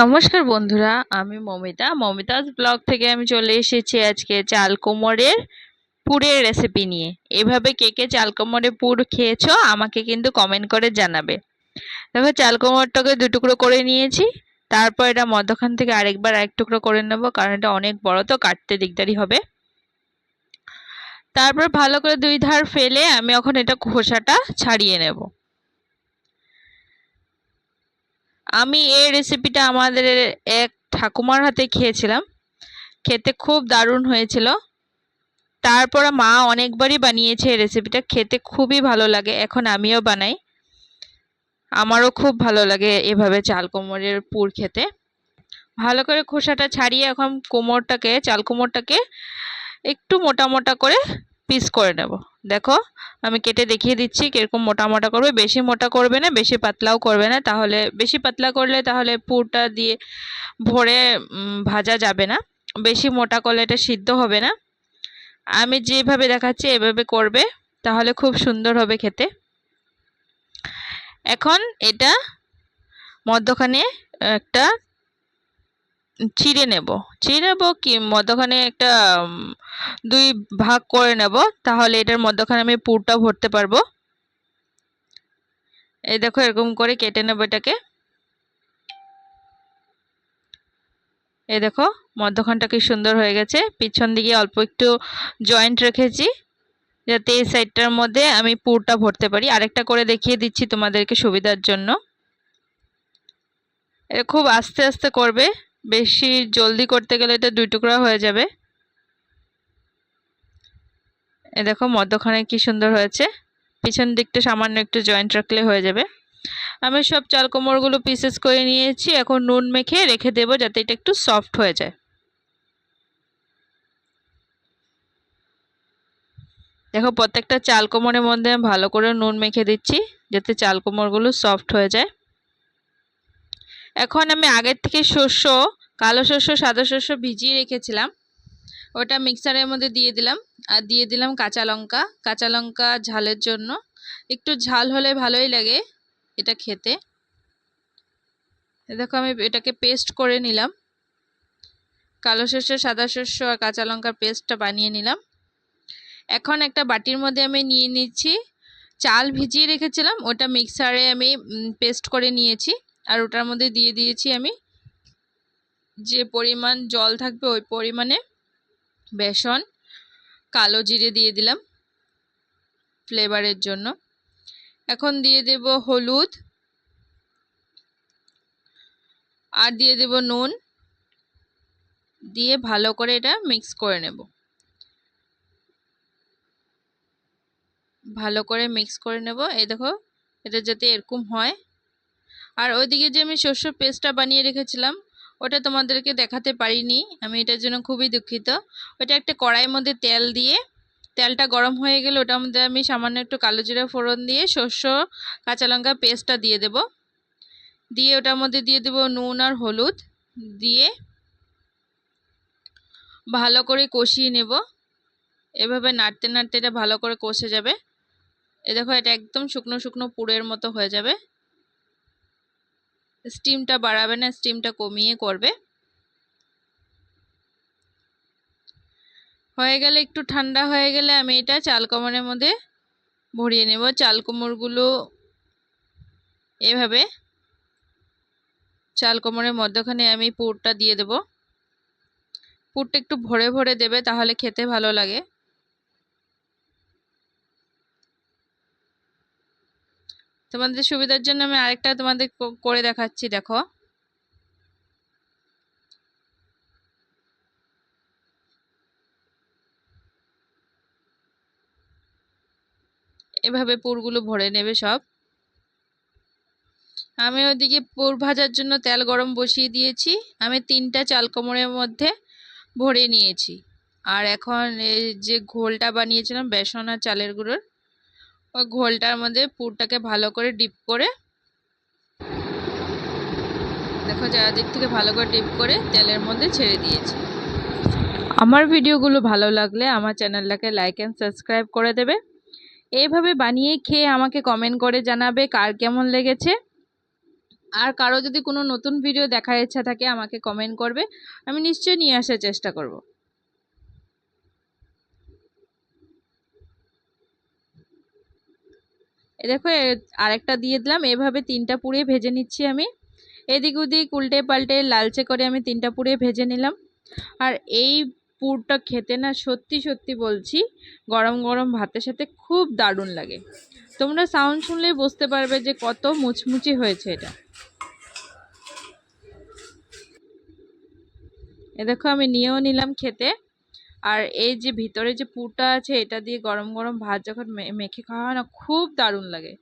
নমস্কার বন্ধুরা, আমি মমিতা। মমিতাজ ব্লগ থেকে আমি চলে এসেছি আজকে চাল কোমরের পুরের রেসিপি নিয়ে। এভাবে কে কে চাল কোমরে পুর খেয়েছো আমাকে কিন্তু কমেন্ট করে জানাবে। দেখো চাল কোমরটাকে দু টুকরো করে নিয়েছি। তারপর এটা মধ্যখান থেকে আরেকবার এক টুকরো করে নেব, কারণ এটা অনেক বড়, তো কাটতে দিকদারি হবে। তারপর ভালো করে দুই ধার ফেলে আমি এখন এটা খোসাটা ছাড়িয়ে নেব। আমি এই রেসিপিটা আমাদের এক ঠাকুমার হাতে খেয়েছিলাম। খেতে খুব দারুণ হয়েছিল। তারপরে মা অনেকবারই বানিয়েছে এই রেসিপিটা খেতে খুবই ভালো লাগে। এখন আমিও বানাই। আমারও খুব ভালো লাগে এভাবে চাল কোমরের পুর খেতে। ভালো করে খোসাটা ছাড়িয়ে এখন কোমরটাকে চাল কোমরটাকে একটু মোটা মোটা করে পিস করে নেব। দেখো, আমি কেটে দেখিয়ে দিচ্ছি কীরকম মোটা মোটা করবে। বেশি মোটা করবে না, বেশি পাতলাও করবে না। তাহলে বেশি পাতলা করলে তাহলে পুরটা দিয়ে ভরে ভাজা যাবে না। বেশি মোটা করলে এটা সিদ্ধ হবে না। আমি যেভাবে দেখাচ্ছি এভাবে করবে, তাহলে খুব সুন্দর হবে খেতে। এখন এটা মধ্যখানে একটা চিড়ে নেব। চিড়ে নেব কি, মধ্যখানে একটা দুই ভাগ করে নেব। তাহলে এটার মধ্যখানে আমি পুরটা ভরতে পারব। এই দেখো এরকম করে কেটে নেব এটাকে। এই দেখো, মধ্যখানটা কি সুন্দর হয়ে গেছে। পিছন দিকে অল্প একটু জয়েন্ট রেখেছি, যাতে এই সাইডটার মধ্যে আমি পুরটা ভরতে পারি। আরেকটা করে দেখিয়ে দিচ্ছি তোমাদেরকে সুবিধার জন্য। এটা খুব আস্তে আস্তে করবে। বেশি জলদি করতে গেলে এটা দুই টুকরা হয়ে যাবে। এ দেখো মধ্যখানে কি সুন্দর হয়েছে। পিছন দিকটা সামান্য একটু জয়েন্ট রাখলে হয়ে যাবে। আমি সব চাল কোমরগুলো পিসেস করে নিয়েছি, এখন নুন মেখে রেখে দেবো যাতে এটা একটু সফট হয়ে যায়। দেখো প্রত্যেকটা চাল কোমরের মধ্যে ভালো করে নুন মেখে দিচ্ছি, যাতে চাল কোমরগুলো সফট হয়ে যায়। এখন আমি আগের থেকে শস্য কালো শস্য, সাদা শস্য ভিজিয়ে রেখেছিলাম। ওটা মিক্সারের মধ্যে দিয়ে দিলাম। আর দিয়ে দিলাম কাঁচা লঙ্কা। কাঁচা লঙ্কা ঝালের জন্য। একটু ঝাল হলে ভালোই লাগে এটা খেতে। দেখো আমি এটাকে পেস্ট করে নিলাম। কালো শস্য, সাদা শস্য আর কাঁচা লঙ্কার পেস্টটা বানিয়ে নিলাম। এখন একটা বাটির মধ্যে আমি নিয়ে নিচ্ছি। চাল ভিজিয়ে রেখেছিলাম। ওটা মিক্সারে আমি পেস্ট করে নিয়েছি। আর ওটার মধ্যে দিয়ে দিয়েছি আমি যে পরিমাণ জল থাকবে, ওই পরিমাণে বেসন, কালো জিরে দিয়ে দিলাম ফ্লেভারের জন্য। এখন দিয়ে দেব হলুদ আর দিয়ে দেব নুন। দিয়ে ভালো করে এটা মিক্স করে নেব। ভালো করে মিক্স করে নেব। এই দেখো, এটা যাতে এরকম হয়। আর ওইদিকে যে আমি শস্য পেস্টটা বানিয়ে রেখেছিলাম ওটা তোমাদেরকে দেখাতে পারিনি। আমি এটার জন্য খুবই দুঃখিত। ওটা একটা কড়াইয়ের মধ্যে তেল দিয়ে, তেলটা গরম হয়ে গেলে ওটার মধ্যে আমি সামান্য একটু কালো জিরা ফোড়ন দিয়ে শস্য, কাঁচা লঙ্কা পেস্টটা দিয়ে দেব। দিয়ে ওটার মধ্যে দিয়ে দেব নুন আর হলুদ। দিয়ে ভালো করে কষিয়ে নেব। এভাবে নাড়তে নাড়তে এটা ভালো করে কষে যাবে। এ দেখো এটা একদম শুকনো শুকনো পুরের মতো হয়ে যাবে। স্টিমটা বাড়াবে না স্টিমটা কমিয়ে করবে। হয়ে গেলে একটু ঠান্ডা হয়ে গেলে আমি এটা চাল কোমরের মধ্যে ভরিয়ে নেব। চাল কোমরগুলো এভাবে চাল কোমরের মধ্যখানে আমি পুরটা দিয়ে দেব। পুরটা একটু ভরে ভরে দেবে, তাহলে খেতে ভালো লাগে। তোমাদের সুবিধার জন্য আমি আরেকটা তোমাদের করে দেখাচ্ছি, দেখো। এভাবে পুরগুলো ভরে নেবে সব। আমি ওদিকে পুর ভাজার জন্য তেল গরম বসিয়ে দিয়েছি। আমি তিনটা চাল কোমরের মধ্যে ভরে নিয়েছি। আর এখন এই যে ঘোলটা বানিয়েছিলাম, বেসন আর চালের গুঁড়োর ওই ঘোলটার মধ্যে পুরটাকে ভালো করে ডিপ করে দেখো চারিদিক থেকে ভালো করে ডিপ করে তেলের মধ্যে ছেড়ে দিয়েছি। আমার ভিডিওগুলো ভালো লাগলে আমার চ্যানেলটাকে লাইক অ্যান্ড সাবস্ক্রাইব করে দেবে। এইভাবে বানিয়ে খেয়ে আমাকে কমেন্ট করে জানাবে কার কেমন লেগেছে। আর কারও যদি কোনো নতুন ভিডিও দেখার ইচ্ছা থাকে আমাকে কমেন্ট করবে। আমি নিশ্চয়ই নিয়ে আসার চেষ্টা করব। এ দেখো আরেকটা দিয়ে দিলাম। এভাবে তিনটা পুড়ে ভেজে নিচ্ছি আমি। এদিক ওদিক উল্টে পাল্টে লালচে করে আমি তিনটা পুড়ে ভেজে নিলাম। আর এই পুরটা খেতে না সত্যি সত্যি বলছি, গরম গরম ভাতের সাথে খুব দারুণ লাগে। তোমরা সাউন্ড শুনলেই বুঝতে পারবে যে কত মুচমুচি হয়েছে এটা। এ দেখো, আমি নিয়েও নিলাম খেতে। আর এই যে ভিতরে যে পুরটা আছে, এটা দিয়ে গরম গরম ভাত যখন মেখে খাওয়া হয় না, খুব দারুণ লাগে।